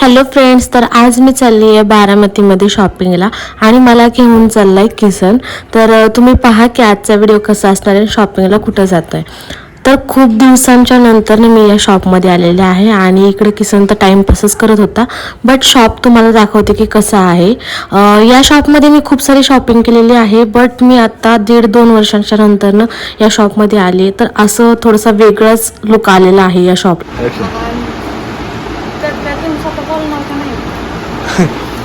Hello friends तर आज मी चालली आहे बारामतीमध्ये शॉपिंगला आणि मला घेऊन चाललं आहे किसन. तर तुम्ही पहा की आजचा व्हिडिओ कसा असणार आहे शॉपिंगला कुठं जातो आहे तर खूप दिवसांच्या नंतर मी या शॉपमध्ये आलेले आहे आणि इकडे किसन तर टाईमपासच करत होता. बट शॉप तुम्हाला दाखवते की कसं आहे. या शॉपमध्ये मी खूप सारी शॉपिंग केलेली आहे बट मी आत्ता दीड दोन वर्षांच्या नंतरनं या शॉपमध्ये आले तर असं थोडंसं वेगळंच लुक आलेला आहे या शॉप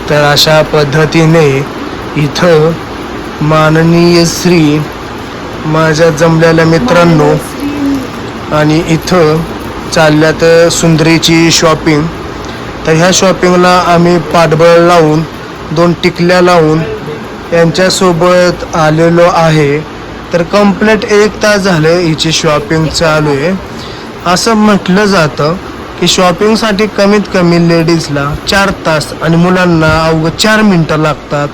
तर अशा पद्धतीने इथं माननीय श्री माझ्या जमलेल्या मित्रांनो आणि इथं चालल्यात सुंदरीची शॉपिंग तर ह्या शॉपिंगला आम्ही पाठबळ लावून दोन टिकल्या लावून यांच्यासोबत आलेलो आहे. तर कंप्लीट एक तास झालं हिची शॉपिंग चालू आहे. असं म्हटलं जातं की शॉपिंगसाठी कमीत कमी लेडीजला चार तास आणि मुलांना अवघं चार मिनटं लागतात.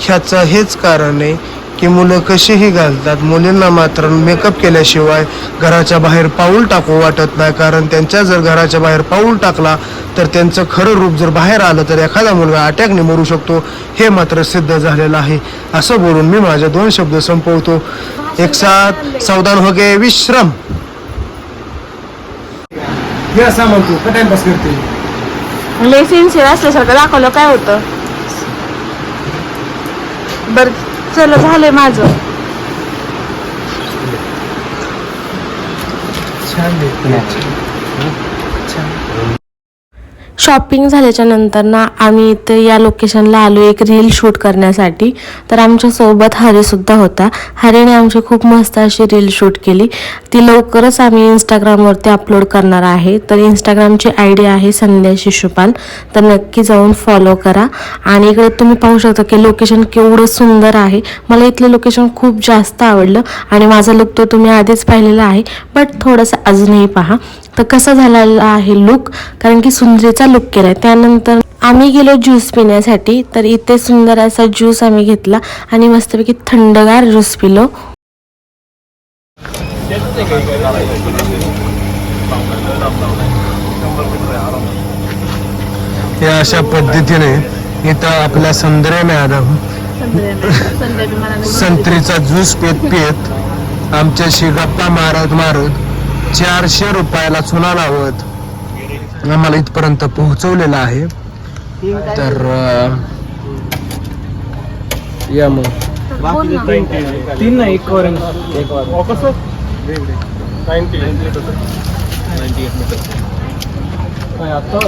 ह्याचं हेच कारण आहे की मुलं कशीही घालतात मुलींना मात्र मेकअप केल्याशिवाय घराच्या बाहेर पाऊल टाकू वाटत नाही. कारण त्यांच्या जर घराच्या बाहेर पाऊल टाकला तर त्यांचं खरं रूप जर बाहेर आलं तर एखादा मुलगा अटॅकने मरू शकतो. हे मात्र सिद्ध झालेलं आहे. असं बोलून मी माझे दोन शब्द संपवतो. एक साथ सावधान हो गे विश्रम. हे असं म्हणतो का टाइमपास करते? लय सिन्सिअर असल्यासारखं दाखवलं काय होतं? बर चल झालंय माझं. शॉपिंग झाल्याच्यानंतर ना आम्ही इथं या लोकेशनला आलो एक रील शूट करण्यासाठी. तर आमच्यासोबत हरेसुद्धा होता. हरेने आमची खूप मस्त अशी रील शूट केली. ती लवकरच आम्ही इंस्टाग्रामवरती अपलोड करणार आहे. तर इंस्टाग्रामची आय डी आहे संध्या शिशुपाल. तर नक्की जाऊन फॉलो करा. आणि इकडे तुम्ही पाहू शकता की लोकेशन केवढं सुंदर आहे. मला इथलं लोकेशन खूप जास्त आवडलं आणि माझा लुक तो तुम्ही आधीच पाहिलेला आहे. बट थोडंसं अजूनही पहा. तर कसा झालेला आहे लुक कारण की सुंदरीचा लुक केलाय. त्यानंतर आम्ही गेलो ज्यूस पिण्यासाठी. तर इथे सुंदर असा ज्यूस आम्ही घेतला आणि मस्तपैकी थंडगार ज्यूस पिलो. या अशा पद्धतीने इथं आपल्या संद्रे मॅडम संत्रीचा ज्यूस पेत पेत आमच्याशी गप्पा मारत मारत चारशे रुपयाला चुना लावत. आम्हाला इथपर्यंत पोहोचवलेला आहे. तर या मग. तीन नाही एक वर एक वर कसं काय आता